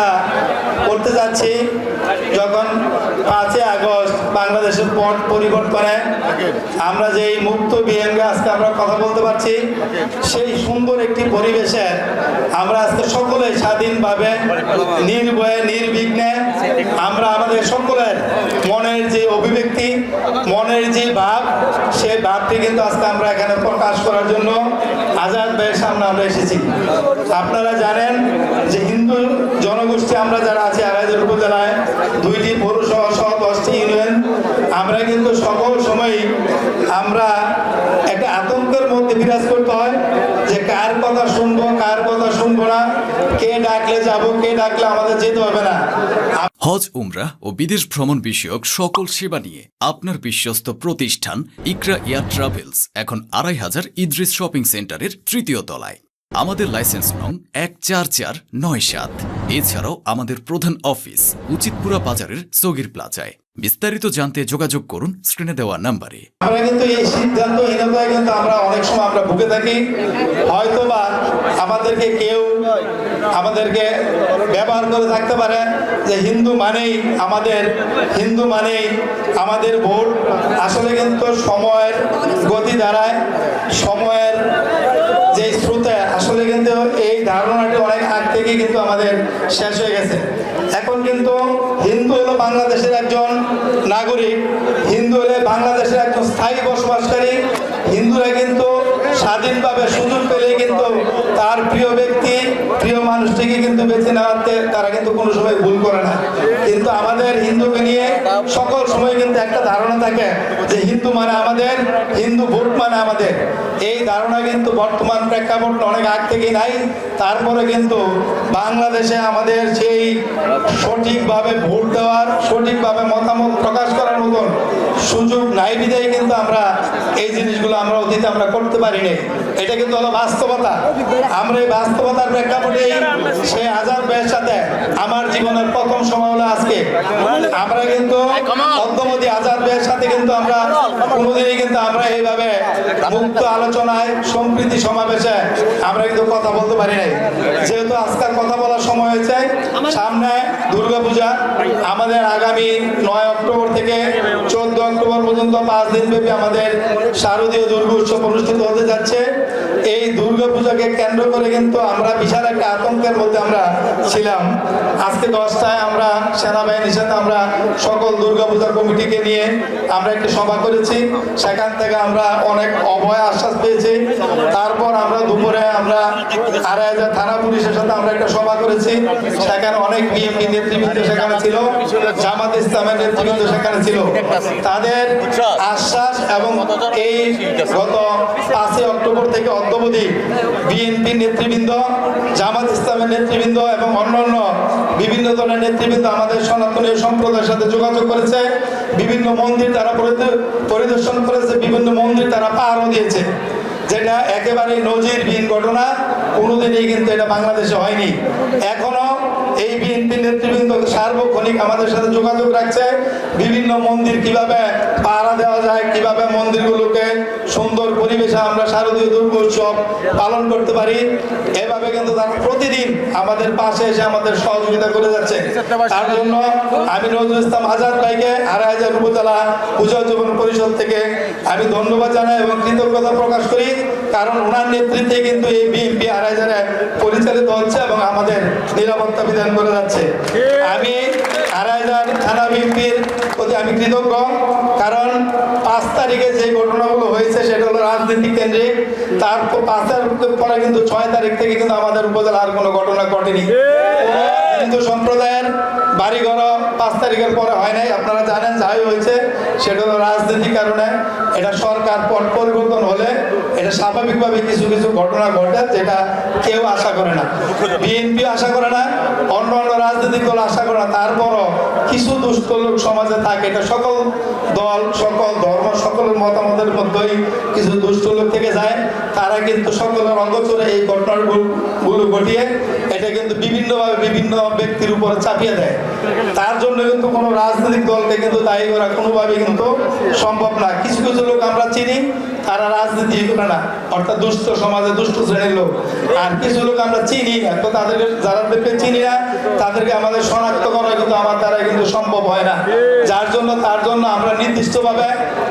আমরা করতে যাচ্ছি যখন পাঁচই আগস্ট বাংলাদেশের পট পরিবর্তনে আমরা যে মুক্ত বিএনকে আজকে আমরা কথা বলতে পারছি, সেই সুন্দর একটি পরিবেশে আমরা আজকে সকলে স্বাধীনভাবে নির্ভয়ে, নির্বিঘ্নে আমরা আমাদের সকলের মনের যে অভিব্যক্তি, মনের যে ভাব, সেই ভাবটি কিন্তু আজকে আমরা এখানে প্রকাশ করার জন্য আজাদ ভাইয়ের সামনে আমরা এসেছি। আপনারা জানেন যে হিন্দু আমরা যারা আছি আড়াইজোর উপজেলায় দুইটি পৌরসভা সহ দশটি ইউনিয়ন, আমরা কিন্তু সকল সময়ই আমরা একটা আতঙ্কের মধ্যে বিরাজ করতে হয় যে কার কথা শুনব, কার কথা শুনব না, কে ডাকলে যাব, কে ডাকলে আমাদের যেতে হবে না। হজ, উমরা ও বিদেশ ভ্রমণ বিষয়ক সকল সেবা নিয়ে আপনার বিশ্বস্ত প্রতিষ্ঠান ইকরা এয়ার ট্রাভেলস, এখন আড়াই হাজার ইদ্রিস শপিং সেন্টারের তৃতীয় তলায়। আমাদের লাইসেন্স নং এক চার চার নয় সাত। এছাড়াও আমাদের প্রধান অফিস উচিতপুরা বাজারের সগির প্লাজায়। বিস্তারিত জানতে যোগাযোগ করুন স্ক্রিনে দেওয়া নাম্বারে আমরা কিন্তু এই সিদ্ধান্তহীনতায় কিন্তু আমরা অনেক সময় আমরা ভুগে থাকি। হয়তোবা আমাদেরকে কেউ আমাদেরকে ব্যবহার করে থাকতে পারে যে হিন্দু মানেই আমাদের, হিন্দু মানেই আমাদের ভোট। আসলে কিন্তু সময়ের গতি দ্বারায় সময়ের ধারণাটি অনেক আগ থেকেই কিন্তু আমাদের শেষ হয়ে গেছে। এখন কিন্তু হিন্দু হলো বাংলাদেশের একজন নাগরিক, হিন্দু হলে বাংলাদেশের একজন স্থায়ী বসবাসকারী, হিন্দুরা কিন্তু স্বাধীনভাবে সুযোগ পেলে কিন্তু তার প্রিয় ব্যক্তি, প্রিয় মানুষটিকে কিন্তু বেছে নেওয়াতে তারা কিন্তু কোনো সময় ভুল করে না। কিন্তু আমাদের হিন্দুকে নিয়ে সকল সময় কিন্তু একটা ধারণা থাকে যে হিন্দু মানে আমাদের, হিন্দু ভোট মানে আমাদের। এই ধারণা কিন্তু বর্তমান প্রেক্ষাপট অনেক আগ থেকেই নাই। তারপরে কিন্তু বাংলাদেশে আমাদের সেই সঠিকভাবে ভোট দেওয়ার, সঠিকভাবে মতামত প্রকাশ করার মতন সুযোগ নাই বিদায় কিন্তু আমরা এই জিনিসগুলো আমরা অতীতে আমরা করতে পারিনি। এটা কিন্তু হলো বাস্তবতা। আমরা এই বাস্তবতার প্রেক্ষাপটে সেই আজাদ ভাইয়ের সাথে আমার জীবনের প্রথম সময় হলো আজকে। আমরা কিন্তু অদ্যমতি আজাদ ভাইয়ের সাথে কিন্তু আমরা কোনোদিনই কিন্তু আমরা এইভাবে মুক্ত আলোচনায়, সম্প্রীতি সমাবেশে আমরা কিন্তু কথা বলতে পারি নাই। যেহেতু আজকাল কথা বলার সময় হয়েছে সামনে দুর্গাপূজা। আমাদের আগামী নয় অক্টোবর থেকে চোদ্দ অক্টোবর পর্যন্ত পাঁচ দিন ব্যাপী আমাদের শারদীয় দুর্গা উৎসব অনুষ্ঠিত হতে যাচ্ছে। এই দুর্গাপূজাকে কেন্দ্র করে কিন্তু আমরা বিশাল একটা আতঙ্কের মধ্যে আমরা ছিলাম। আজকে দশটায় আমরা সেনাবাহিনীর সাথে আমরা সকল দুর্গাপূজার কমিটিকে নিয়ে আমরা একটি সভা করেছি। সেখান থেকে আমরা অনেক অভয় আশ্বাস পেয়েছি। তারপর আমরা দুপুরে আমরা আড়াই হাজার থানা পুলিশের সাথে আমরা একটা সভা করেছি। সেখানে অনেক বিএনপি নেতৃবৃন্দ সেখানে ছিল, জামাত ইসলামের নেতৃবৃন্দ সেখানে ছিল। তাদের আশ্বাস এবং এই গত পাঁচই অক্টোবর থেকে অদ্যবধি বিএনপি নেতৃবৃন্দ, জামাত ইসলামের নেতৃবৃন্দ এবং অন্যান্য বিভিন্ন দলের নেতৃবৃন্দ আমাদের সনাতনীয় সম্প্রদায়ের সাথে যোগাযোগ করেছে। বিভিন্ন মন্দির তারা পরিদর্শন করেছে, বিভিন্ন মন্দির তারা পাহাড়ও দিয়েছে। যেটা একেবারে নজিরবিহীন ঘটনা, কোনোদিনই কিন্তু এটা বাংলাদেশে হয়নি। এখনও এই বিএনপি নেতৃবৃন্দ সার্বক্ষণিক আমাদের সাথে যোগাযোগ রাখছে। বিভিন্ন মন্দির কীভাবে পাহারা দেওয়া যায়, কীভাবে মন্দিরগুলোকে সুন্দর পরিবেশে আমরা শারদীয় দুর্গ উৎসব পালন করতে পারি, এভাবে কিন্তু তারা প্রতিদিন আমাদের পাশে এসে আমাদের সহযোগিতা করে যাচ্ছে। তার জন্য আমি নজরুল ইসলাম আজাদ ভাইকে আড়াই হাজার উপজেলা পূজা জীবন পরিষদ থেকে আমি ধন্যবাদ জানাই এবং কৃতজ্ঞতা প্রকাশ করি, কারণ ওনার নেতৃত্বে কিন্তু এই বিএনপি আড়াই হাজারে পরিচালিত হচ্ছে এবং আমাদের নিরাপত্তা বিধান করে যাচ্ছে। আমি আড়াইজার থানা বিএনপির প্রতি আমি কৃতজ্ঞ কারণ পাঁচ তারিখে যে ঘটনাগুলো হয়েছে সেটা হলো রাজনীতি কেন্দ্রিক। তারপর পাঁচ তারিখ পরে কিন্তু ছয় তারিখ থেকে কিন্তু আমাদের উপজেলা আর কোনো ঘটনা ঘটেনি। হিন্দু সম্প্রদায়ের বাড়িঘর পাঁচ তারিখের পরে হয় নাই। আপনারা জানেন যাই হয়েছে, সেটা রাজনীতির কারণে এটা সরকার পট পরিবর্তন হলে এটা স্বাভাবিকভাবে কিছু কিছু ঘটনা ঘটে যেটা কেউ আশা করে না। বিএনপি আশা করে না অন্য অন্য রাজনৈতিক দল আশা করে না, তারপরও কিছু দুষ্ট লোক সমাজে থাকে। এটা সকল দল, সকল ধর্ম, সকলের মতামতের মধ্যেই কিছু দুষ্ট লোক থেকে যায়। তারা কিন্তু সকলের অগোচরে এই ঘটনাগুলো ঘটিয়ে এটা কিন্তু বিভিন্নভাবে বিভিন্ন ব্যক্তির উপরে চাপিয়ে দেয়। তার জন্য কিন্তু কোনো রাজনৈতিক দলকে কিন্তু দায়ী করা কোনোভাবে কিন্তু সম্ভব না। কিছু কিছু লোক আমরা চিনি তারা রাজনীতি করে না। অর্থাৎ দুষ্ট সমাজে দুষ্ট শ্রেণির লোক। আর কিছু লোক আমরা চিনি না, তো তাদেরকে যাদেরকে চিনি না, তাদেরকে আমাদের শনাক্ত করা কিন্তু আমার দ্বারা কিন্তু সম্ভব হয় না। যার জন্য, তার জন্য আমরা নির্দিষ্টভাবে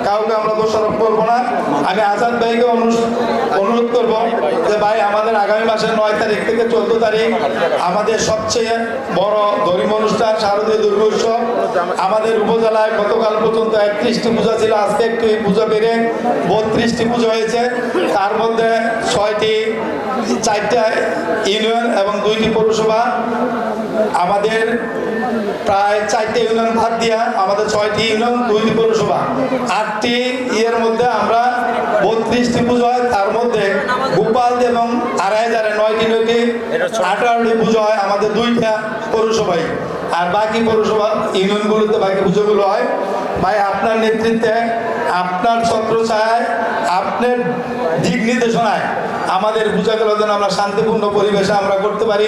কাউকে আমরা দোষারোপ করব না। আমি আজাদ ভাইকে অনুরোধ করব যে ভাই, আমাদের আগামী মাসের নয় তারিখ থেকে চোদ্দ তারিখ আমাদের সবচেয়ে বড় ধর্মীয় অনুষ্ঠান, শারদীয় দুর্গোৎসব আমাদের উপজেলায় গতকাল পর্যন্ত একত্রিশটি পূজা ছিল। আজকে একটু এই পুজো বেড়ে বত্রিশটি পুজো হয়েছে, তার মধ্যে ছয়টি, চারটা ইউনিয়ন এবং দুইটি পৌরসভা। আমাদের প্রায় চারটে ইউনিয়ন ভাত দিয়া আমাদের ছয়টি ইউনিয়ন, দুইটি পৌরসভা। আটটি ইয়ের মধ্যে আমরা বত্রিশটি পুজো হয়, তার মধ্যে গোপাল এবং আড়াই হাজারে নয়টি নয়টি, আঠারোটি পুজো হয় আমাদের দুইটা পৌরসভায়। আর বাকি পৌরসভা ইউনিয়নগুলোতে বাকি পুজোগুলো হয় ভাই আপনার নেতৃত্বে আপনার ছত্রছায় আপনার দিক নির্দেশনায় আমাদের পূজাগুলো যেন আমরা শান্তিপূর্ণ পরিবেশে আমরা করতে পারি,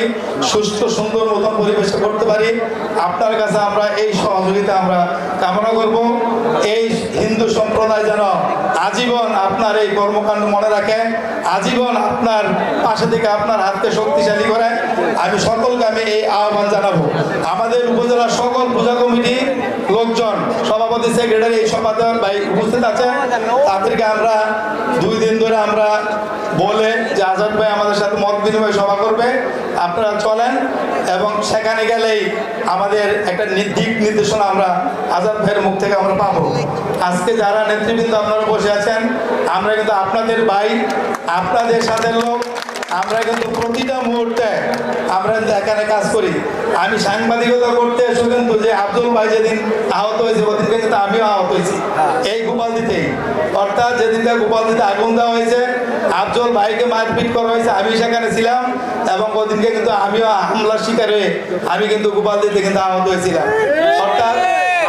সুস্থ, সুন্দর মতন পরিবেশে করতে পারি। আপনার কাছে আমরা এই সহযোগিতা আমরা কামনা করব। এই হিন্দু সম্প্রদায় যেন আজীবন আপনার এই কর্মকাণ্ড মনে রাখে, আজীবন আপনার পাশে থেকে আপনার হাতকে শক্তিশালী করে। আমি সকলকে আমি এই আহ্বান জানাব। আমাদের উপজেলার সকল পূজা কমিটি, লোকজন, সভাপতি, সেক্রেটারি, এই সভাতে ভাই উপস্থিত আছে তাদেরকে আমরা দুই দিন ধরে আমরা বলে যে আজাদ ভাই আমাদের সাথে মত বিনিময় সভা করবে। আপনারা চলেন এবং সেখানে গেলেই আমাদের একটা দিক নির্দেশনা আমরা আজাদ ভাইয়ের মুখ থেকে আমরা পাবো। আজকে যারা নেতৃবৃন্দ আপনারা বসে আছেন, আমরা কিন্তু আপনাদের ভাই, আপনাদের সাথে লোক আমরা কিন্তু প্রতিটা মুহূর্তে আমরা এখানে কাজ করি। আমি সাংবাদিকতা করতে এসে কিন্তু যে আব্দুল ভাই যেদিন আহত হয়েছে ওদিনকে কিন্তু আমিও আহত হয়েছি। এই গোপাল দিতেই অর্থাৎ যেদিনকে গোপাল দিতে আগুন দেওয়া হয়েছে, আফজল ভাইকে মারপিট করা হয়েছে, আমি সেখানে ছিলাম এবং ওদিনকে কিন্তু আমিও হামলার শিকার হয়ে আমি কিন্তু গোপাল দিতে কিন্তু আহত হয়েছিলাম।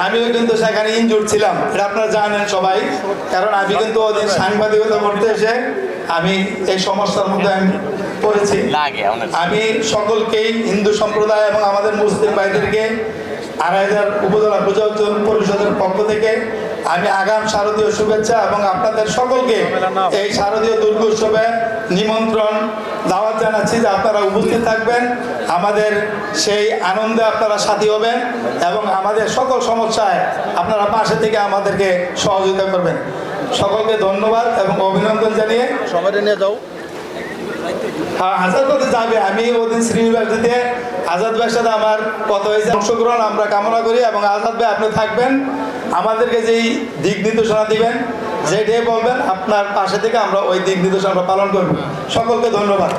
আমিও কিন্তু সেখানে ইনজুর ছিলাম। এটা আপনারা জানেন সবাই। কারণ আমি কিন্তু ওদিন সাংবাদিকতা করতে এসে আমি এই সমস্যার মধ্যে আমি পড়েছি। আমি সকলকেই হিন্দু সম্প্রদায় এবং আমাদের মুসলিম ভাইদেরকে আড়াই হাজার উপজেলা পূজা পরিষদের পক্ষ থেকে আমি আগাম শারদীয় শুভেচ্ছা এবং আপনাদের সকলকে এই শারদীয় দুর্গোৎসবে নিমন্ত্রণ দাওয়াত জানাচ্ছি যে আপনারা উপস্থিত থাকবেন আমাদের সেই আনন্দে আপনারা সাথী হবেন এবং আমাদের সকল সমস্যায় আপনারা পাশে থেকে আমাদেরকে সহযোগিতা করবেন। সকলকে ধন্যবাদ এবং অভিনন্দন জানিয়ে সবাই নিয়ে যাও। হ্যাঁ, আজাদ হতে যাবে। আমি ওদিন শ্রীনিবাসীতে আজাদ ভাইয়ের সাথে আমার কত হয়েছে। অংশগ্রহণ আমরা কামনা করি এবং আজাদ ভাই আপনি থাকবেন। আমাদেরকে যেই দিক নির্দেশনা দিবেন যেটাই বলবেন আপনার পাশে থেকে আমরা ওই দিক নির্দেশ আমরা পালন করব। সকলকে ধন্যবাদ।